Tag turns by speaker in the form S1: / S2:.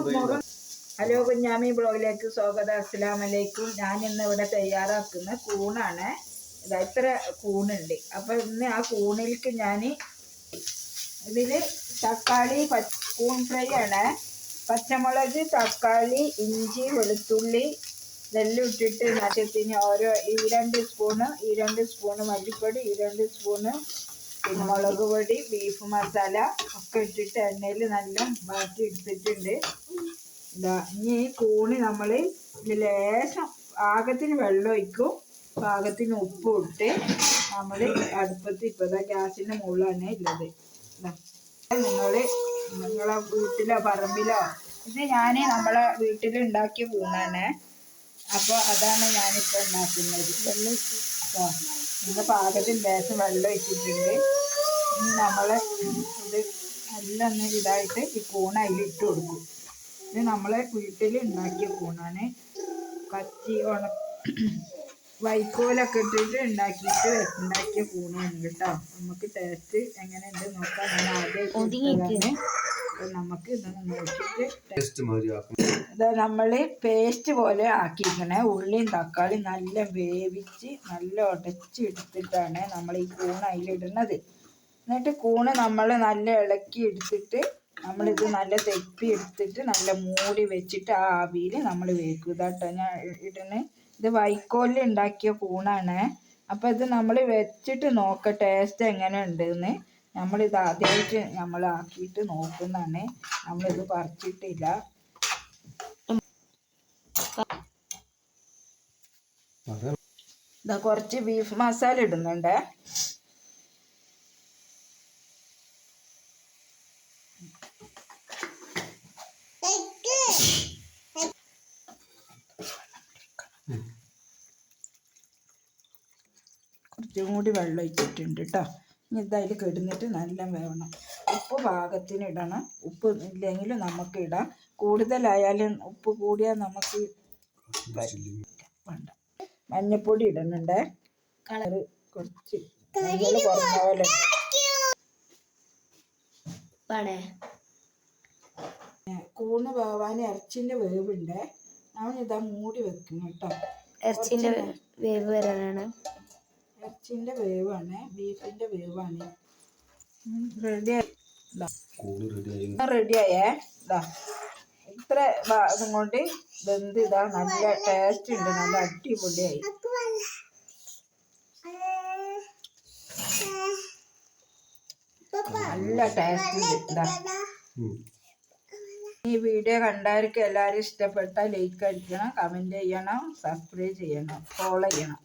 S1: Hello Kunjami ബ്ലോഗിലേക്ക് സ്വാഗതം. അസ്സലാമലൈക്കും. ഞാൻ ഇന്ന് ഇവിടെ തയ്യാറാക്കുന്ന കൂണാണ്. ഇതാ ഇത്ര കൂണുണ്ട്. അപ്പോൾ ഇന്ന് ആ കൂണിലേക്ക് ഞാൻ ഇതിൽ തക്കാളി കൂൺ ഫ്രൈ ആണ്. പച്ചമുളക് തക്കാളി ഇഞ്ചി വെളുത്തുള്ളി ഇതെല്ലാം ഇട്ടിട്ട് നശത്തിന് ഓരോ ഈ രണ്ട് സ്പൂണ് ഈ രണ്ട് സ്പൂണ് മല്ലിപ്പൊടി ഈ രണ്ട് സ്പൂണ് പിന്നെ മുളക് പൊടി ബീഫ് മസാല ഒക്കെ ഇട്ടിട്ട് എണ്ണയിൽ നല്ല മാറ്റി എടുത്തിട്ടുണ്ട്. ഇതാ ഇനി കൂണ് നമ്മൾ ലേശം പാകത്തിന് വെള്ളം ഒഴിക്കും. പാകത്തിന് ഉപ്പ് ഇട്ട് നമ്മൾ അടുപ്പത്ത് ഇപ്പോൾ ഇതാ ഗ്യാസിന്റെ മുകളിലാണ് ഉള്ളത് നിങ്ങൾ നിങ്ങളെ വീട്ടിലോ പറമ്പിലോ? ഇത് ഞാൻ നമ്മളെ വീട്ടിൽ ഉണ്ടാക്കിയ കൂണാണ് അപ്പോൾ അതാണ് ഞാനിപ്പോൾ ഉണ്ടാക്കുന്നത്. ആ ഇന്ന് പാകത്തിന് ലേശം വെള്ളം ഒഴിച്ചിട്ടുണ്ട്. ഇനി നമ്മൾ ഇത് എല്ലാം ഒന്ന് ഇതായിട്ട് ഈ കൂണ അതിലിട്ട് കൊടുക്കും. ഇത് നമ്മളെ വീട്ടിൽ ഉണ്ടാക്കിയ കൂണാണ്. കച്ചി ഉണ വൈക്കോലൊക്കെ ഇട്ടിട്ട് ഉണ്ടാക്കിയിട്ട് ഉണ്ടാക്കിയ കൂണാണ് കേട്ടോ. നമുക്ക് ടേസ്റ്റ് എങ്ങനെയുണ്ട് നോക്കാം. ഞാൻ ആദ്യം അപ്പോൾ നമുക്ക് ഇതൊന്ന് നോക്കിയിട്ട് ഇത് നമ്മൾ പേസ്റ്റ് പോലെ ആക്കിയിരിക്കണേ. ഉള്ളിയും തക്കാളിയും നല്ല വേവിച്ച് നല്ല ഉടച്ച് എടുത്തിട്ടാണ് നമ്മൾ ഈ കൂണ് അതിലിടുന്നത് എന്നിട്ട് കൂണ് നമ്മൾ നല്ല ഇളക്കി എടുത്തിട്ട് നമ്മളിത് നല്ല തെപ്പി എടുത്തിട്ട് നല്ല മൂടി വെച്ചിട്ട് ആ ആവിയിൽ നമ്മൾ വേവിക്കും. ഇതാട്ടോ ഞാൻ ഇടുന്നത് ഇത് വൈക്കോലിൽ ഉണ്ടാക്കിയ കൂണാണ്. അപ്പോൾ ഇത് നമ്മൾ വെച്ചിട്ട് നോക്കാം ടേസ്റ്റ് എങ്ങനെ ഉണ്ടെന്ന് നമ്മളിത് ആദ്യമായിട്ട് നമ്മൾ ആക്കിയിട്ട് നോക്കുന്നതാണ്. നമ്മളിത് പറിച്ചിട്ടില്ല. കുറച്ച് ബീഫ് മസാല ഇടുന്നുണ്ട്. കുറച്ചും കൂടി വെള്ളം ഒഴിച്ചിട്ടുണ്ട് കേട്ടോ ഇനി ഇതതിൽ കിടന്നിട്ട് നല്ല വേവണം. ഉപ്പ് പാകത്തിന് ഇടണം. ഉപ്പ് ഇല്ലെങ്കിൽ നമുക്ക് ഇടാം. കൂടുതലായാലും ഉപ്പ് കൂടിയാൽ നമുക്ക് വേണ്ട. മഞ്ഞപ്പൊടി ഇടുന്നുണ്ട് കളറ് കുറച്ച് കുറഞ്ഞ പോലെ കൂണ് വേവാൻ ഇറച്ചിന്റെ വേവുണ്ട്. ഇതാ മൂടി വെക്കുന്നു കേട്ടോ.
S2: ഇറച്ചിന്റെ വേവ് വരാനാണ്.
S1: ഇറച്ചിന്റെ വേവാണ് ബീഫിന്റെ വേവാണ്. റെഡി
S3: കൂണ് റെഡി ആയി.
S1: റെഡിയായേ ഇതാ ഇത്ര ഇതും കൊണ്ട് വെന്ത് ഇതാ നല്ല ടേസ്റ്റ് ഉണ്ട്. നല്ല അടിപൊളിയായി. നല്ല ടേസ്റ്റ് ഉണ്ട്. ഇതാ ഈ വീഡിയോ കണ്ടവർക്ക് എല്ലാവരും ഇഷ്ടപ്പെട്ടാൽ ലൈക്ക് അടിക്കണം കമന്റ് ചെയ്യണം സബ്സ്ക്രൈബ് ചെയ്യണം ഫോളോ ചെയ്യണം.